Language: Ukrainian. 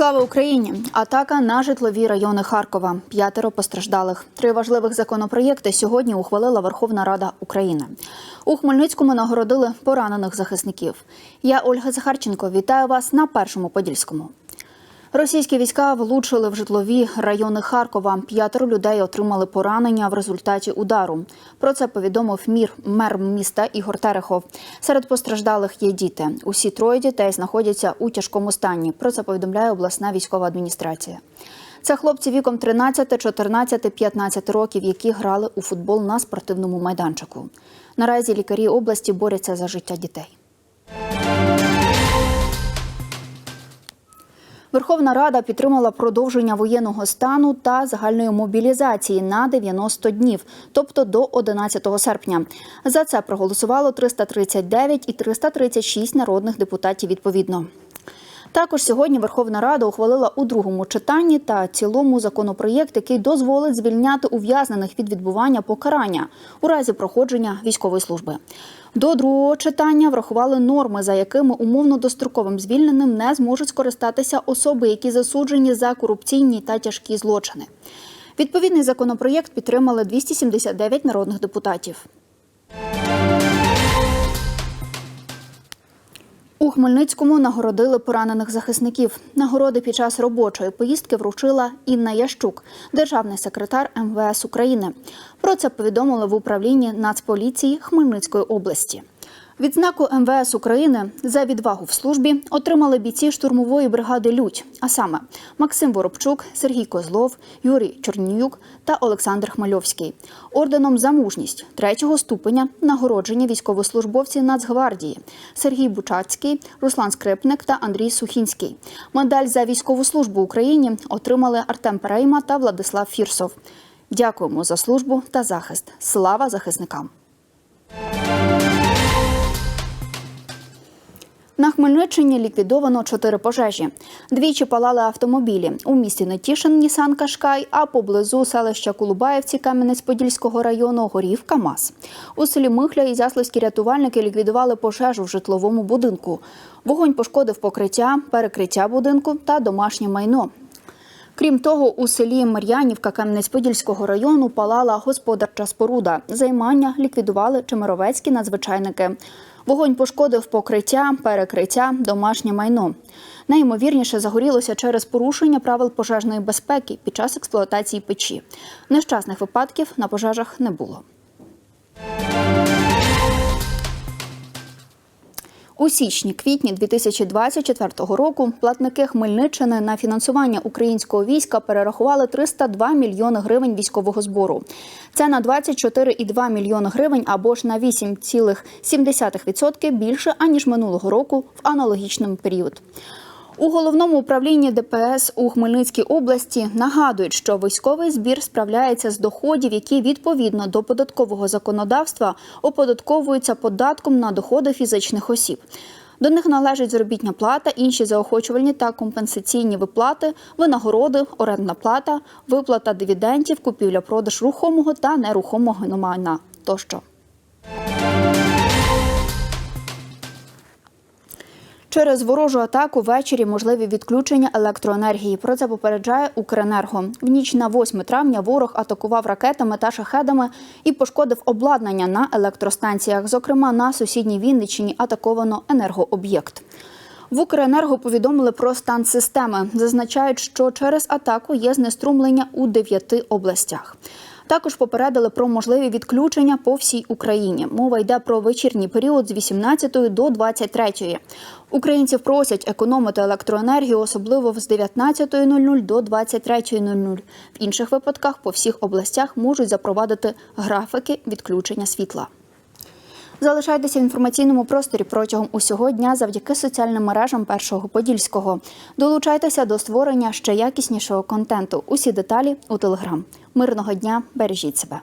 Слава Україні! Атака на житлові райони Харкова. П'ятеро постраждалих. Три важливих законопроєкти сьогодні ухвалила Верховна Рада України. У Хмельницькому нагородили поранених захисників. Я Ольга Захарченко. Вітаю вас на першому подільському. Російські війська влучили в житлові райони Харкова. П'ятеро людей отримали поранення в результаті удару. Про це повідомив мір мер міста Ігор Терехов. Серед постраждалих є діти. Усі троє дітей знаходяться у тяжкому стані. Про це повідомляє обласна військова адміністрація. Це хлопці віком 13, 14, 15 років, які грали у футбол на спортивному майданчику. Наразі лікарі області борються за життя дітей. Верховна Рада підтримала продовження воєнного стану та загальної мобілізації на 90 днів, тобто до 11 серпня. За це проголосувало 339 і 336 народних депутатів відповідно. Також сьогодні Верховна Рада ухвалила у другому читанні та цілому законопроєкт, який дозволить звільняти ув'язнених від відбування покарання у разі проходження військової служби. До другого читання врахували норми, за якими умовно достроковим звільненим не зможуть скористатися особи, які засуджені за корупційні та тяжкі злочини. Відповідний законопроєкт підтримали 279 народних депутатів. Хмельницькому нагородили поранених захисників. Нагороди під час робочої поїздки вручила Інна Ящук, державний секретар МВС України. Про це повідомили в управлінні Нацполіції Хмельницької області. Відзнаку МВС України за відвагу в службі отримали бійці штурмової бригади Людь, а саме Максим Воробчук, Сергій Козлов, Юрій Чорнюк та Олександр Хмельовський. Орденом за мужність третього ступеня нагороджені військовослужбовці Нацгвардії Сергій Бучацький, Руслан Скрипник та Андрій Сухінський. Медаль за військову службу Україні отримали Артем Перейма та Владислав Фірсов. Дякуємо за службу та захист. Слава захисникам! Хмельниччині ліквідовано чотири пожежі. Двічі палали автомобілі. У місті Нетішин Нісан Кашкай, а поблизу селища Кулубаївці Кам'янець-Подільського району горів КАМАЗ. У селі Михля і Ясловські рятувальники ліквідували пожежу в житловому будинку. Вогонь пошкодив покриття, перекриття будинку та домашнє майно. Крім того, у селі Мар'янівка Кам'янець-Подільського району палала господарча споруда. Займання ліквідували чемеровецькі надзвичайники. Вогонь пошкодив покриття, перекриття, домашнє майно. Найімовірніше загорілося через порушення правил пожежної безпеки під час експлуатації печі. Нещасних випадків на пожежах не було. У січні-квітні 2024 року платники Хмельниччини на фінансування українського війська перерахували 302 мільйони гривень військового збору. Це на 24,2 мільйони гривень або ж на 8,7% більше аніж минулого року в аналогічному період. У головному управлінні ДПС у Хмельницькій області нагадують, що військовий збір справляється з доходів, які відповідно до податкового законодавства оподатковуються податком на доходи фізичних осіб. До них належить заробітня плата, інші заохочувальні та компенсаційні виплати, винагороди, орендна плата, виплата дивідендів, купівля-продаж рухомого та нерухомого майна тощо. Через ворожу атаку ввечері можливі відключення електроенергії. Про це попереджає Укренерго. В ніч на 8 травня ворог атакував ракетами та шахедами і пошкодив обладнання на електростанціях. Зокрема, на сусідній Вінниччині атаковано енергооб'єкт. В Укренерго повідомили про стан системи. Зазначають, що через атаку є знеструмлення у дев'яти областях. Також попередили про можливі відключення по всій Україні. Мова йде про вечірній період з 18 до 23. Українців просять економити електроенергію, особливо з 19.00 до 23.00. В інших випадках по всіх областях можуть запровадити графіки відключення світла. Залишайтеся в інформаційному просторі протягом усього дня завдяки соціальним мережам Першого Подільського. Долучайтеся до створення ще якіснішого контенту. Усі деталі у телеграм. Мирного дня, бережіть себе.